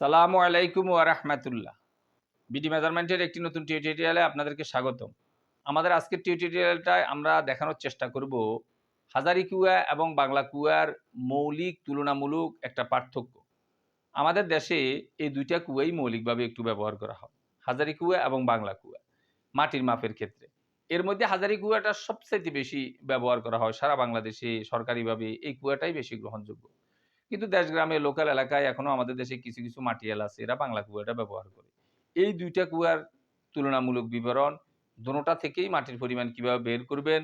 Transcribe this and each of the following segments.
সালামু আলাইকুম ওয়া রাহমাতুল্লাহ। বিডি মেজারমেন্টের একটি নতুন টিউটোরিয়ালে আপনাদেরকে স্বাগতম। আমাদের আজকের টিউটোরিয়ালটায় আমরা দেখানোর চেষ্টা করব হাজারি কুয়া এবং বাংলা কুয়ার মৌলিক, তুলনামূলক একটা পার্থক্য। আমাদের দেশে এই দুইটা কুয়াই মৌলিকভাবে একটু ব্যবহার করা হয়, হাজারি কুয়া এবং বাংলা কুয়া, মাটির মাপের ক্ষেত্রে। এর মধ্যে হাজারি কুয়াটা সবচেয়ে বেশি ব্যবহার করা হয় সারা বাংলাদেশে সরকারিভাবে, এই কুয়াটাই বেশি গ্রহণযোগ্য। কিন্তু দেশ গ্রামে লোকাল এলাকায় এখনও আমাদের দেশে কিছু কিছু মাটিয়াল আছে, এরা বাংলা কুয়াটা ব্যবহার করে। এই দুইটা কুয়ার তুলনামূলক বিবরণ দোনোটা থেকেই মাটির পরিমাণ কীভাবে বের করবেন,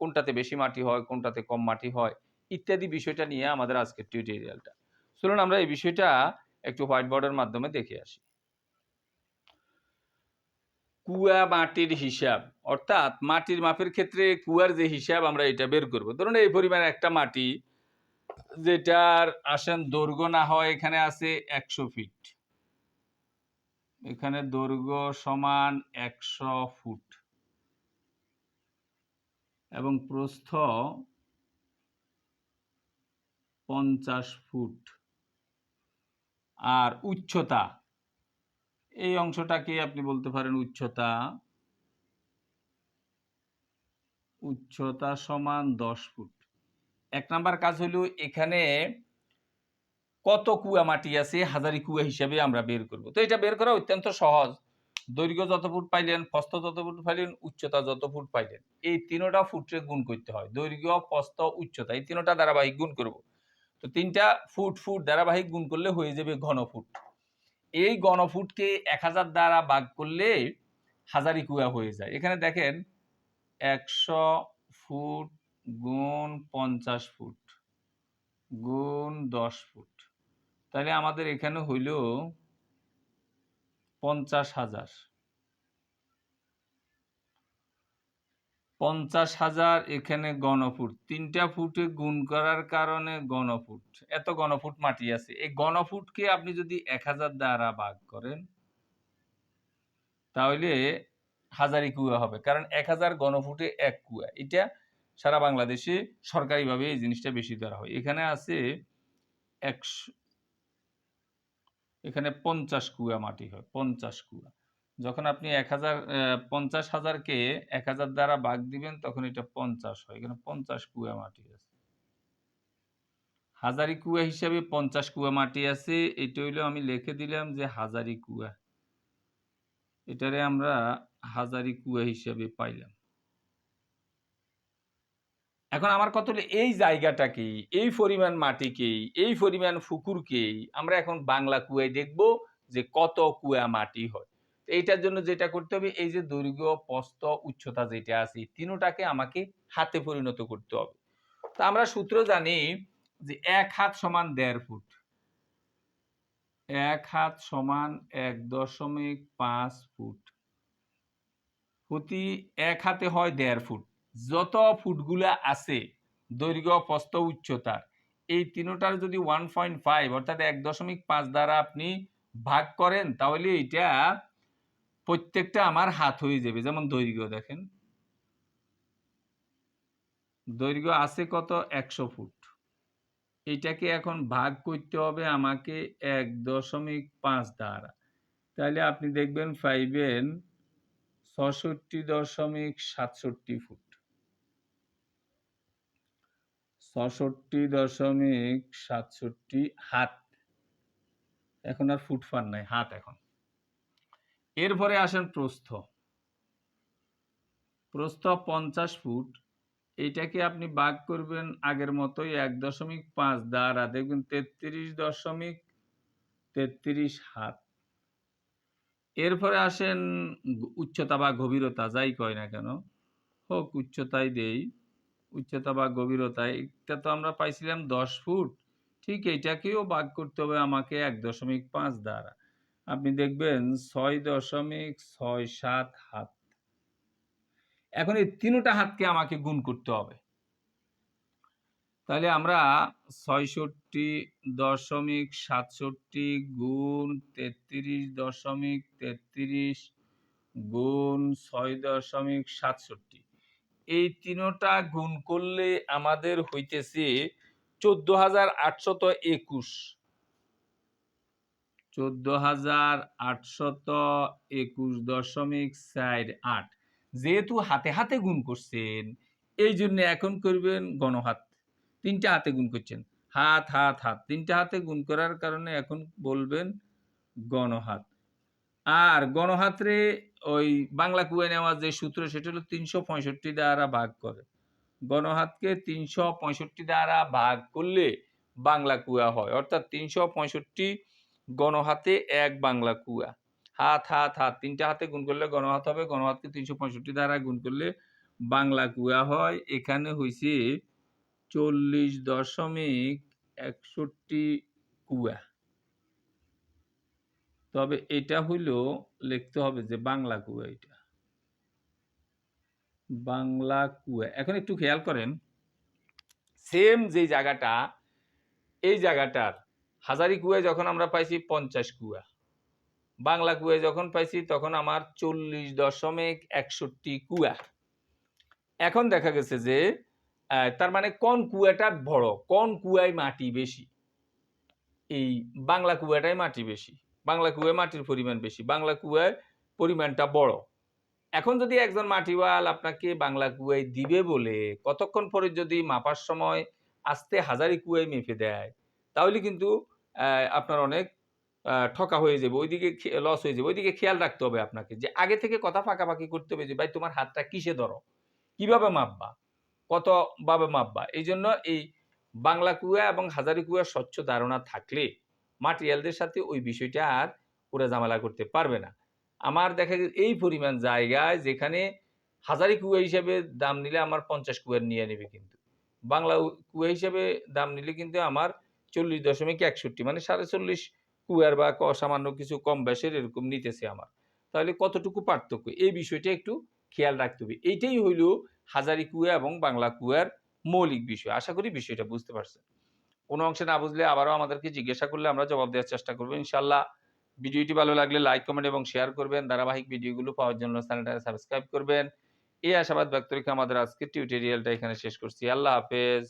কোনটাতে বেশি মাটি হয়, কোনটাতে কম মাটি হয়, ইত্যাদি বিষয়টা নিয়ে আমাদের আজকের টিউটোরিয়ালটা চলুন আমরা এই বিষয়টা একটু হোয়াইট বোর্ডের মাধ্যমে দেখে আসি। কুয়া মাটির হিসাব, অর্থাৎ মাটির মাপের ক্ষেত্রে কুয়ার যে হিসাব আমরা এটা বের করব। ধরুন এই পরিমাণ একটা মাটি যেটার আসেন দৈর্ঘ্য না হয় এখানে আছে একশো ফিট এখানে দৈর্ঘ্য সমান একশো ফুট। এবং প্রস্থ পঞ্চাশ ফুট। আর উচ্চতা, এই অংশটাকে আপনি বলতে পারেন উচ্চতা। উচ্চতা সমান দশ ফুট। এক নাম্বার কাজ হলো এখানে কত কুয়া মাটি আছে হাজারি কুয়া হিসাবে আমরা বের করব। তো এটা বের করা অত্যন্ত সহজ। দৈর্ঘ্য যত ফুট পাইলেন, প্রস্থ যত ফুট পাইলেন, উচ্চতা যত ফুট পাইলেন, এই তিনোটা ফুটে গুণ করতে হয়। দৈর্ঘ্য, প্রস্থ, উচ্চতা, এই তিনোটা ধারাবাহিক গুণ করব। তো তিনটা ফুট ফুট ধারাবাহিক গুণ করলে হয়ে যাবে ঘনফুট এই ঘনফুটকে এক হাজার দ্বারা ভাগ করলে হাজারি কুয়া হয়ে যায়। এখানে দেখেন, একশো ফুট গুণ পঞ্চাশ ফুট। গুণ দশ ফুট। তাহলে আমাদের এখানে হইল পঞ্চাশ হাজার। পঞ্চাশ হাজার এখানে গণফুট। তিনটা ফুটে গুণ করার কারণে গণফুট। এত গণফুট মাটি আছে। এই গণফুটকে আপনি যদি এক হাজার দ্বারা ভাগ করেন, তাহলে হাজারি কুয়া হবে। কারণ এক হাজার গণফুটে এক কুয়া। এটা সারা বাংলাদেশে সরকারিভাবে এই জিনিসটা বেশি দেওয়া হয়। এখানে আছে একশো, এখানে পঞ্চাশ কুয়া মাটি হয়, পঞ্চাশ কুয়া। যখন আপনি এক হাজার পঞ্চাশ হাজারকে এক হাজার দ্বারা ভাগ দিবেন, তখন এটা পঞ্চাশ হয়। এখানে পঞ্চাশ কুয়া মাটি আছে। হাজারি কুয়া হিসাবে পঞ্চাশ কুয়া মাটি আছে। এটা হইল আমি লিখে দিলাম যে হাজারি কুয়া। এটারে আমরা হাজারি কুয়া হিসাবে পাইলাম। এখন আমার কত এই জায়গাটাকেই এই পরিমাণ মাটিকেই এই পরিমাণ ফুকুরকেই আমরা এখন বাংলা কুয়ায় দেখব যে কত কুয়া মাটি হয়। এইটার জন্য যেটা করতে হবে, এই যে দৈর্ঘ্য, প্রস্থ, উচ্চতা যেটা আছে তিনোটাকে আমাকে হাতে পরিণত করতে হবে। তো আমরা সূত্র জানি যে এক হাত সমান দেড় ফুট। এক হাত সমান এক দশমিক পাঁচ ফুট। প্রতি এক হাতে হয় দেড় ফুট। যত ফুটগুলা আছে, দৈর্ঘ্য, প্রস্থ উচ্চতার এই তিনোটার যদি ওয়ান পয়েন্ট ফাইভ অর্থাৎ এক দশমিক পাঁচ দ্বারা আপনি ভাগ করেন, তাহলে এটা প্রত্যেকটা আমার হাত হয়ে যাবে। যেমন দৈর্ঘ্য দেখেন। দৈর্ঘ্য আছে কত? একশো ফুট। এটাকে এখন ভাগ করতে হবে আমাকে এক দশমিক পাঁচ দ্বারা। তাহলে আপনি দেখবেন ফাইভেন ছষট্টি দশমিক সাতষট্টি ফুট। ছষট্টি দশমিক সাতষট্টি হাত। এখন আর ফুট ফান নাই, হাত এখন। এরপরে আসেন প্রস্থ। প্রস্থ পঞ্চাশ ফুট। এইটাকে আপনি ভাগ করবেন আগের মতোই এক দশমিক পাঁচ দ্বারা দেখবেন তেত্রিশ দশমিক তেত্রিশ হাত। এরপরে আসেন উচ্চতা বা গভীরতা, যাই কয় না কেন, হোক উচ্চতাই দেই। উচ্চতা বা গভীরতা, এটা তো আমরা পাইছিলাম দশ ফুট। ঠিক এইটাকেও ভাগ করতে হবে আমাকে এক দশমিক পাঁচ দ্বারা। আপনি দেখবেন ছয় দশমিক ছয় সাত হাত। এখন এই তিনটা হাতকে আমাকে গুণ করতে হবে। তাহলে আমরা ছয়ষট্টি দশমিক সাতষট্টি গুণ তেত্রিশ দশমিক তেত্রিশ গুণ ছয় দশমিক সাতষট্টি। এই তিনোটা গুণ করলে আমাদের হইতেছে চোদ্দ হাজার আটশত একুশ। চোদ্দ হাজার আটশত একুশ দশমিক চার আট। যেহেতু হাতে হাতে গুণ করছেন, এই জন্য এখন করবেন গণহাত। তিনটা হাতে গুণ করছেন। হাত হাত হাত। তিনটা হাতে গুণ করার কারণে এখন বলবেন গণহাত। আর গণহাতরে ওই বাংলা কুয়ে নেওয়ার যে সূত্র, সেটা হলো তিনশো পঁয়ষট্টি দ্বারা ভাগ করে। গণহাতকে তিনশো পঁয়ষট্টি দ্বারা ভাগ করলে বাংলা কুয়া হয়। অর্থাৎ তিনশো পঁয়ষট্টি গণহাতে এক বাংলা কুয়া। হাত হাত হাত, তিনটা হাতে গুণ করলে গণহাত হবে, গণহাতকে তিনশো পঁয়ষট্টি দ্বারা গুণ করলে বাংলা কুয়া হয়। এখানে হয়েছে চল্লিশ দশমিক একষট্টি কুয়া। তবে এটা হইল লিখতে হবে যে বাংলা কুয়া এটা। বাংলা কুয়া। এখন একটু খেয়াল করেন সেম যে জায়গাটা, এই জায়গাটার হাজারি কুয়ায় যখন আমরা পাইছি পঞ্চাশ কুয়া, বাংলা কুয়ায় যখন পাইছি তখন আমার চল্লিশ দশমিক একষট্টি কুয়া। এখন দেখা গেছে যে তার মানে কোন কুয়াটা বড়, কোন কুয়ায় মাটি বেশি? এই বাংলা কুয়াটাই মাটি বেশি। বাংলা কুয়ায় মাটির পরিমাণ বেশি, বাংলা কুয়ায় পরিমাণটা বড়। এখন যদি একজন মাটিওয়াল আপনাকে বাংলা কুয়ায় দিবে বলে, কতক্ষণ পরে যদি মাপার সময় আস্তে হাজারি কুয়ায় মেপে দেয়, তাহলে কিন্তু আপনার অনেক ঠকা হয়ে যাবে, ওইদিকে লস হয়ে যাবে। ওইদিকে খেয়াল রাখতে হবে আপনাকে যে আগে থেকে কথা ফাঁকাফাঁকি করতে হবে যে, ভাই, তোমার হাতটা কিসে ধরো? কীভাবে মাপবা? কতভাবে মাপবা? এই জন্য এই বাংলা কুয়া এবং হাজারি কুয়ার স্বচ্ছ ধারণা থাকলে মাটিরিয়ালদের সাথে ওই বিষয়টা আর ওরা ঝামেলা করতে পারবে না। আমার দেখা গেছে এই পরিমাণ জায়গায় যেখানে হাজারি কুয়া হিসেবে দাম নিলে আমার পঞ্চাশ কুয়ার নিয়ে নেবে কিন্তু। বাংলা কুয়া হিসেবে দাম নিলে কিন্তু আমার চল্লিশ দশমিক একষট্টি মানে সাড়ে চল্লিশ কুয়ার বা সামান্য কিছু কম বেশের এরকম নিতেছে আমার। তাহলে কতটুকু পার্থক্য? এই বিষয়টা একটু খেয়াল রাখতে হবে। এইটাই হইল হাজারি কুয়া এবং বাংলা কুয়ার মৌলিক বিষয়। আশা করি বিষয়টা বুঝতে পারছেন। কোনো অংশে না বুঝলে আবারও আমাদেরকে জিজ্ঞাসা করলে আমরা জবাব দেওয়ার চেষ্টা করব। ইনশাল্লাহ ভিডিওটি ভালো লাগলে লাইক কমেন্ট এবং শেয়ার করবেন। ধারাবাহিক ভিডিওগুলো পাওয়ার জন্য চ্যানেলটা সাবস্ক্রাইব করবেন। এই আশাবাদ ব্যক্ত রেখে আমাদের আজকের টিউটোরিয়ালটা এখানে শেষ করছি। আল্লাহ হাফেজ।